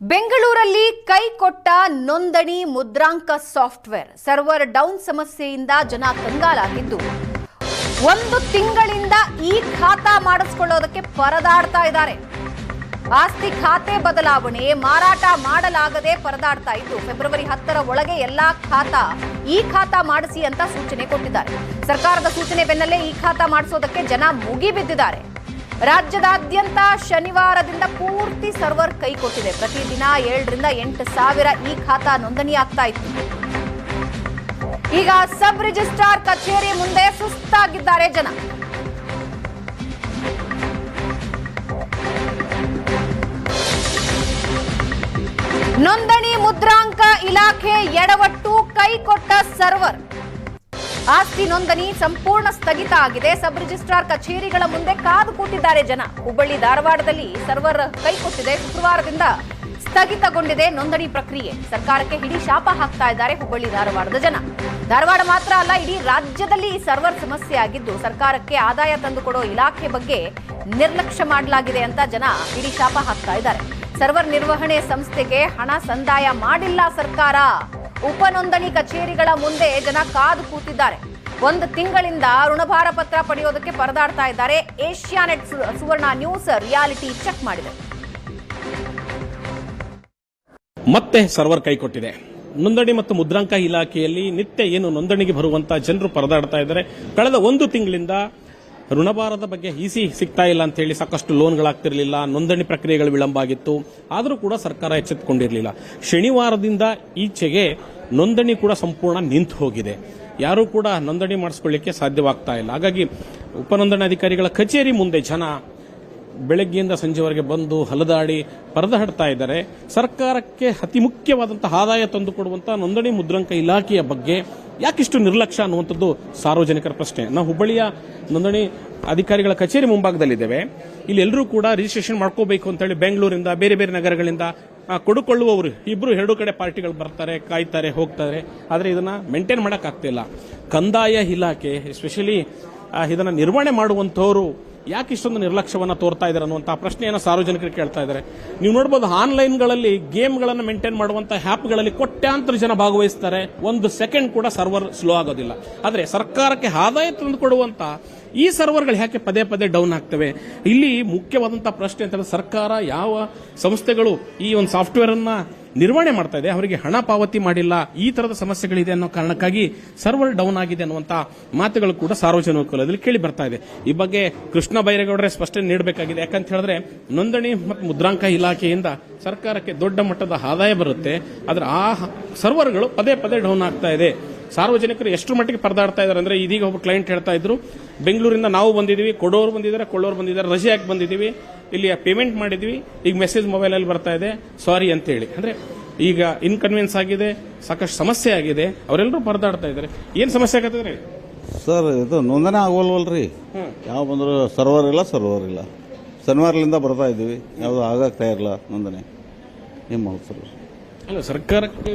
ಬೆಂಗಳೂರಲ್ಲಿ ಕೈ ಕೊಟ್ಟ ನೋಂದಣಿ ಮುದ್ರಾಂಕ ಸಾಫ್ಟ್ವೇರ್ ಸರ್ವರ್ ಡೌನ್ ಸಮಸ್ಯೆಯಿಂದ ಜನ ಕಂಗಾಲಾಗಿದ್ದು. ಒಂದು ತಿಂಗಳಿಂದ ಈ ಖಾತಾ ಮಾಡಿಸ್ಕೊಳ್ಳೋದಕ್ಕೆ ಪರದಾಡ್ತಾ ಇದ್ದಾರೆ. ಆಸ್ತಿ ಖಾತೆ ಬದಲಾವಣೆ, ಮಾರಾಟ ಮಾಡಲಾಗದೆ ಪರದಾಡ್ತಾ ಇದ್ದು, ಫೆಬ್ರವರಿ ಹತ್ತರ ಒಳಗೆ ಎಲ್ಲಾ ಖಾತಾ ಈ ಖಾತಾ ಮಾಡಿಸಿ ಅಂತ ಸೂಚನೆ ಕೊಟ್ಟಿದ್ದಾರೆ. ಸರ್ಕಾರದ ಸೂಚನೆ ಬೆನ್ನಲ್ಲೇ ಈ ಖಾತಾ ಮಾಡಿಸೋದಕ್ಕೆ ಜನ ಮುಗಿಬಿದ್ದಿದ್ದಾರೆ. ರಾಜ್ಯದಾದ್ಯಂತ ಶನಿವಾರದಿಂದ ಪೂರ್ತಿ ಸರ್ವರ್ ಕೈ ಕೊಟ್ಟಿದೆ ಪ್ರತಿದಿನ ಏಳರಿಂದ ಎಂಟು ಸಾವಿರ ಈ ಖಾತಾ ನೋಂದಣಿ ಆಗ್ತಾ ಇತ್ತು. ಈಗ ಸಬ್ ರಿಜಿಸ್ಟ್ರಾರ್ ಕಚೇರಿ ಮುಂದೆ ಸುಸ್ತಾಗಿದ್ದಾರೆ ಜನ. ನೋಂದಣಿ ಮುದ್ರಾಂಕ ಇಲಾಖೆ ಎಡವಟ್ಟು ಕೈ ಕೊಟ್ಟ ಸರ್ವರ್. ಆಸ್ತಿ ನೋಂದಣಿ ಸಂಪೂರ್ಣ ಸ್ಥಗಿತ ಆಗಿದೆ. ಸಬ್ ರಿಜಿಸ್ಟ್ರಾರ್ ಕಚೇರಿಗಳ ಮುಂದೆ ಕಾದು ಕೂತಿದ್ದಾರೆ ಜನ. ಹುಬ್ಬಳ್ಳಿ ಧಾರವಾಡದಲ್ಲಿ ಸರ್ವರ್ ಕೈಕೊಟ್ಟಿದೆ ಶುಕ್ರವಾರದಿಂದ ಸ್ಥಗಿತಗೊಂಡಿದೆ ನೋಂದಣಿ ಪ್ರಕ್ರಿಯೆ. ಸರ್ಕಾರಕ್ಕೆ ಇಡೀ ಶಾಪ ಹಾಕ್ತಾ ಇದ್ದಾರೆ ಹುಬ್ಬಳ್ಳಿ ಧಾರವಾಡದ ಜನ. ಧಾರವಾಡ ಮಾತ್ರ ಅಲ್ಲ, ಇಡೀ ರಾಜ್ಯದಲ್ಲಿ ಈ ಸರ್ವರ್ ಸಮಸ್ಯೆ ಆಗಿದ್ದು, ಸರ್ಕಾರಕ್ಕೆ ಆದಾಯ ತಂದುಕೊಡೋ ಇಲಾಖೆ ಬಗ್ಗೆ ನಿರ್ಲಕ್ಷ್ಯ ಮಾಡಲಾಗಿದೆ ಅಂತ ಜನ ಇಡೀ ಶಾಪ ಹಾಕ್ತಾ ಇದ್ದಾರೆ. ಸರ್ವರ್ ನಿರ್ವಹಣೆ ಸಂಸ್ಥೆಗೆ ಹಣ ಸಂದಾಯ ಮಾಡಿಲ್ಲ ಸರ್ಕಾರ. ಉಪನೋಂದಣಿ ಕಚೇರಿಗಳ ಮುಂದೆ ಜನ ಕಾದು ಕೂತಿದ್ದಾರೆ. ಒಂದು ತಿಂಗಳಿಂದ ಋಣಭಾರ ಪತ್ರ ಪಡೆಯೋದಕ್ಕೆ ಪರದಾಡ್ತಾ ಇದ್ದಾರೆ. ಏಷ್ಯಾನೆಟ್ ಸು- ಸುವರ್ಣ ನ್ಯೂಸ್ ರಿಯಾಲಿಟಿ ಚೆಕ್ ಮಾಡಿದೆ. ಮತ್ತೆ ಸರ್ವರ್ ಕೈ ಕೊಟ್ಟಿದೆ. ನೋಂದಣಿ ಮತ್ತು ಮುದ್ರಾಂಕ ಇಲಾಖೆಯಲ್ಲಿ ನಿತ್ಯ ಏನು ನೋಂದಣಿಗೆ ಬರುವಂತಹ ಜನರು ಪರದಾಡ್ತಾ ಇದ್ದಾರೆ. ಕಳೆದ ಒಂದು ತಿಂಗಳಿಂದ ಋಣಭಾರದ ಬಗ್ಗೆ ಈಸಿ ಸಿಗ್ತಾ ಇಲ್ಲ ಅಂತ ಹೇಳಿ ಸಾಕಷ್ಟು ಲೋನ್ಗಳಾಗ್ತಿರಲಿಲ್ಲ. ನೋಂದಣಿ ಪ್ರಕ್ರಿಯೆಗಳು ವಿಳಂಬ ಆಗಿತ್ತು. ಆದರೂ ಕೂಡ ಸರ್ಕಾರ ಎಚ್ಚೆತ್ತುಕೊಂಡಿರಲಿಲ್ಲ ಶನಿವಾರದಿಂದ ಈಚೆಗೆ ನೋಂದಣಿ ಕೂಡ ಸಂಪೂರ್ಣ ನಿಂತು ಹೋಗಿದೆ. ಯಾರೂ ಕೂಡ ನೋಂದಣಿ ಮಾಡಿಸ್ಕೊಳ್ಳಿಕ್ಕೆ ಸಾಧ್ಯವಾಗ್ತಾ ಇಲ್ಲ. ಹಾಗಾಗಿ ಉಪನೋಂದಣಾಧಿಕಾರಿಗಳ ಕಚೇರಿ ಮುಂದೆ ಜನ ಬೆಳಗ್ಗೆಯಿಂದ ಸಂಜೆವರೆಗೆ ಬಂದು ಹಲದಾಡಿ ಪರದಾಡ್ತಾ ಇದ್ದಾರೆ. ಸರ್ಕಾರಕ್ಕೆ ಅತಿ ಮುಖ್ಯವಾದಂತಹ ಆದಾಯ ತಂದುಕೊಡುವಂತಹ ನೋಂದಣಿ ಮುದ್ರಾಂಕ ಇಲಾಖೆಯ ಬಗ್ಗೆ ಯಾಕಿಷ್ಟು ನಿರ್ಲಕ್ಷ್ಯ ಅನ್ನುವಂಥದ್ದು ಸಾರ್ವಜನಿಕರ ಪ್ರಶ್ನೆ. ನಾವು ಹುಬ್ಬಳ್ಳಿಯ ನೋಂದಣಿ ಅಧಿಕಾರಿಗಳ ಕಚೇರಿ ಮುಂಭಾಗದಲ್ಲಿದ್ದೇವೆ. ಇಲ್ಲಿ ಎಲ್ಲರೂ ಕೂಡ ರಿಜಿಸ್ಟ್ರೇಷನ್ ಮಾಡ್ಕೋಬೇಕು ಅಂತೇಳಿ ಬೆಂಗಳೂರಿಂದ, ಬೇರೆ ಬೇರೆ ನಗರಗಳಿಂದ ಕೊಡುಕೊಳ್ಳುವವರು. ಇಬ್ಬರು ಎರಡು ಕಡೆ ಪಾರ್ಟಿಗಳು ಬರ್ತಾರೆ, ಕಾಯ್ತಾರೆ, ಹೋಗ್ತಾರೆ. ಆದರೆ ಇದನ್ನು ಮೇಂಟೈನ್ ಮಾಡೋಕ್ಕಾಗ್ತಿಲ್ಲ. ಕಂದಾಯ ಇಲಾಖೆ ಎಸ್ಪೆಷಲಿ ಇದನ್ನು ನಿರ್ವಹಣೆ ಮಾಡುವಂತವರು ಯಾಕೆ ಇಷ್ಟೊಂದು ನಿರ್ಲಕ್ಷ್ಯವನ್ನು ತೋರ್ತಾ ಇದ್ದಾರೆ ಅನ್ನುವಂತಹ ಪ್ರಶ್ನೆಯನ್ನು ಸಾರ್ವಜನಿಕರು ಕೇಳ್ತಾ ಇದ್ದಾರೆ. ನೀವು ನೋಡಬಹುದು ಆನ್ಲೈನ್ಗಳಲ್ಲಿ ಗೇಮ್ಗಳನ್ನು ಮೇಂಟೈನ್ ಮಾಡುವಂತಹ ಆ್ಯಪ್ಗಳಲ್ಲಿ ಕೋಟ್ಯಾಂತರ ಜನ ಭಾಗವಹಿಸ್ತಾರೆ. ಒಂದು ಸೆಕೆಂಡ್ ಕೂಡ ಸರ್ವರ್ ಸ್ಲೋ ಆಗೋದಿಲ್ಲ. ಆದರೆ ಸರ್ಕಾರಕ್ಕೆ ಆದಾಯ ತಂದುಕೊಡುವಂತ ಈ ಸರ್ವರ್ಗಳು ಯಾಕೆ ಪದೇ ಪದೇ ಡೌನ್ ಆಗ್ತವೆ? ಇಲ್ಲಿ ಮುಖ್ಯವಾದಂತಹ ಪ್ರಶ್ನೆ ಅಂತ ಹೇಳಿದ್ರೆ ಸರ್ಕಾರ ಯಾವ ಸಂಸ್ಥೆಗಳು ಈ ಒಂದು ಸಾಫ್ಟ್ವೇರ್ ಅನ್ನ ನಿರ್ವಹಣೆ ಮಾಡ್ತಾ ಇದೆ, ಅವರಿಗೆ ಹಣ ಪಾವತಿ ಮಾಡಿಲ್ಲ, ಈ ತರದ ಸಮಸ್ಯೆಗಳಿದೆ ಅನ್ನೋ ಕಾರಣಕ್ಕಾಗಿ ಸರ್ವರ್ ಡೌನ್ ಆಗಿದೆ ಅನ್ನುವಂತ ಮಾತುಗಳು ಕೂಡ ಸಾರ್ವಜನಿಕ ವಲಯದಲ್ಲಿ ಕೇಳಿ ಬರ್ತಾ ಇದೆ. ಈ ಬಗ್ಗೆ ಕೃಷ್ಣ ಬೈರೇಗೌಡರೇ ಸ್ಪಷ್ಟನೆ ನೀಡಬೇಕಾಗಿದೆ. ಯಾಕಂತ ಹೇಳಿದ್ರೆ, ನೋಂದಣಿ ಮತ್ತು ಮುದ್ರಾಂಕ ಇಲಾಖೆಯಿಂದ ಸರ್ಕಾರಕ್ಕೆ ದೊಡ್ಡ ಮಟ್ಟದ ಆದಾಯ ಬರುತ್ತೆ, ಆದ್ರೆ ಆ ಸರ್ವರ್ಗಳು ಪದೇ ಪದೇ ಡೌನ್ ಆಗ್ತಾ ಇದೆ. ಸಾರ್ವಜನಿಕರು ಎಷ್ಟು ಮಟ್ಟಿಗೆ ಪರದಾಡ್ತಾ ಇದ್ದಾರೆ ಅಂದ್ರೆ ಇದೀಗ ಒಬ್ಬ ಕ್ಲೈಂಟ್ ಹೇಳ್ತಾ ಇದ್ರು ಬೆಂಗಳೂರಿಂದ ನಾವು ಬಂದಿದ್ದೀವಿ ಕೊಡೋರು ಬಂದಿದ್ದಾರೆ ಕೊಳ್ಳೋರು ಬಂದಿದ್ದಾರೆ ರಜೆ ಹಾಕಿ ಬಂದಿದ್ದೀವಿ ಇಲ್ಲಿ ಪೇಮೆಂಟ್ ಮಾಡಿದ್ವಿ ಈಗ ಮೆಸೇಜ್ ಮೊಬೈಲ್ ಅಲ್ಲಿ ಬರ್ತಾ ಇದೆ ಸಾರಿ ಅಂತ ಹೇಳಿ ಅಂದ್ರೆ ಈಗ ಇನ್ಕನ್ವೀನಿಯನ್ಸ್ ಆಗಿದೆ ಸಾಕಷ್ಟು ಸಮಸ್ಯೆ ಆಗಿದೆ ಅವರೆಲ್ಲರೂ ಪರದಾಡ್ತಾ ಇದ್ದಾರೆ. ಏನ್ ಸಮಸ್ಯೆ ಆಗತ್ತಂದ್ರೆ ಸರ್ ಇದು ನೋಂದಣಿ ಆಗೋಲ್ವಲ್ರಿ. ಯಾವ ಬಂದ್ರು ಸರ್ವರ್ ಇಲ್ಲ ಸರ್ವರ್ ಇಲ್ಲ. ಶನಿವಾರಲಿಂದ ಬರ್ತಾ ಇದ್ದೀವಿ. ಯಾವುದು ಆಗಾಗ್ತಾ ಇರಲ್ಲ ನೋಂದಣಿ. ಏನು ಮಾಡೋದು ಸರ್ ಅಲ್ಲ ಸರ್ಕಾರಕ್ಕೆ